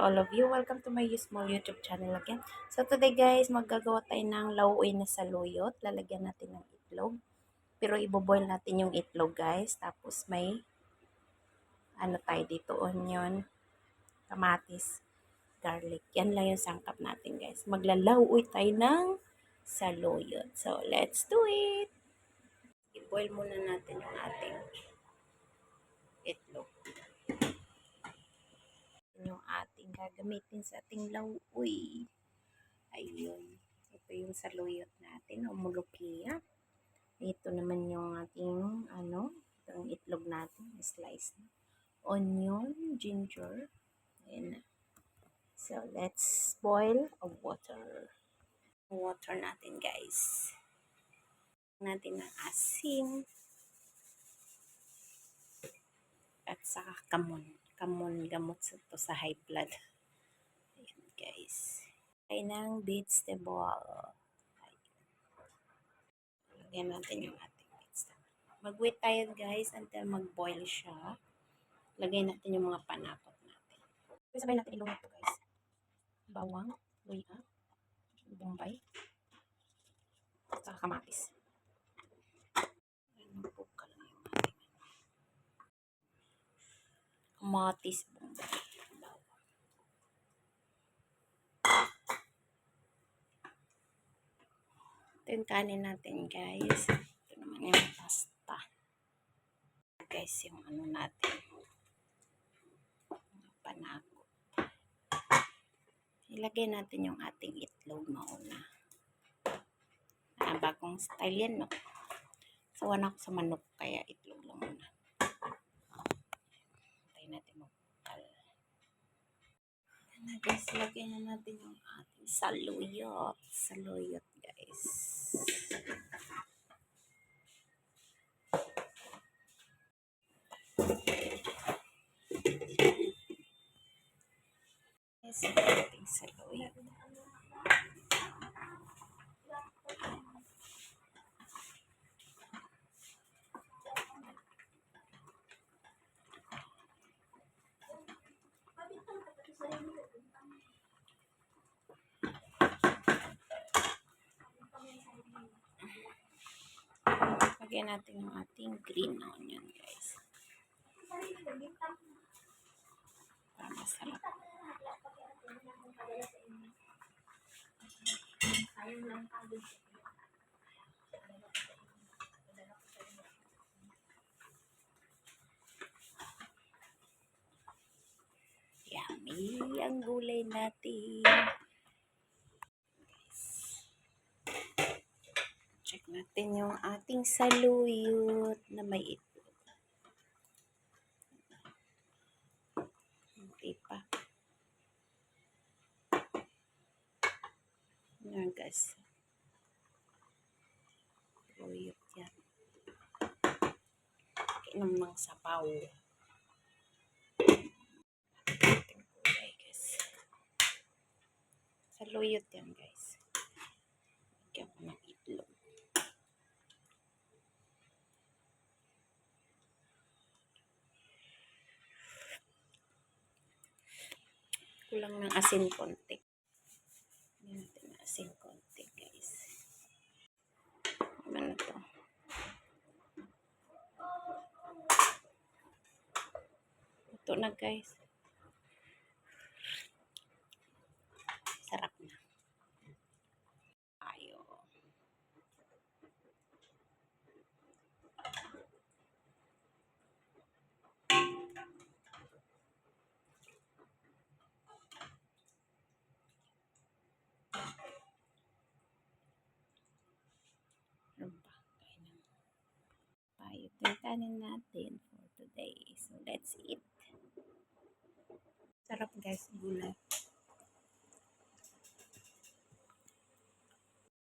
all of you. Welcome to my small YouTube channel again. So today guys, maggagawa tayo ng lauoy na saluyot. Lalagyan natin ng itlog. Pero iboboil natin yung itlog guys. Tapos may ano tayo dito, onion, kamatis, garlic. Yan lang yung sangkap natin guys. Maglalauoy tayo ng saluyot. So let's do it! I-boil muna natin yung ating itlog yung ating gagamitin sa ating lauoy. Ayun. Ito yung saluyot natin, o mulukia. Ito naman yung ating, ano, itong itlog natin, slice. Onion, ginger. Na. So, let's boil a water. Water natin, guys. Natin ng asin. At saka kamon kamon gamot sa to sa high blood. Guys. Ay ng vegetable. Lagyan natin yung ating vegetable. Mag-wait tayo guys until mag-boil siya. Lagay natin yung mga panakot natin. Sabay natin ilunod to guys. Bawang, luya, bombay, at saka kamatis. Ano po ka lang yung ating kamatis bombay. Ito yung kanin natin guys. Ito naman yung pasta. Guys, yung ano natin. Mga panakot. Ilagay natin yung ating itlog mauna. Ah, bagong style yan, no? Sawan ako sa manok, kaya itlog lang muna. Tayo natin magpukal. Yan na guys, lagay na natin yung ating saluyot. Saluyot guys. Yes, Lagyan natin yung ating green onion, guys. Para masarap. Yummy ang gulay natin. Guys. Check natin yung ating saluyot na may itlog. Hindi pa. Yan guys. Saluyot yan. Kainom ng sabaw. Ating kulay guys. Saluyot yan guys. Lagyan ko ng itlog. Kulang ng asin konti. Lagyan natin asin konti, guys. Ano na to? Ito na, guys. yung kanin natin for today. So, let's eat. Sarap guys, gulay.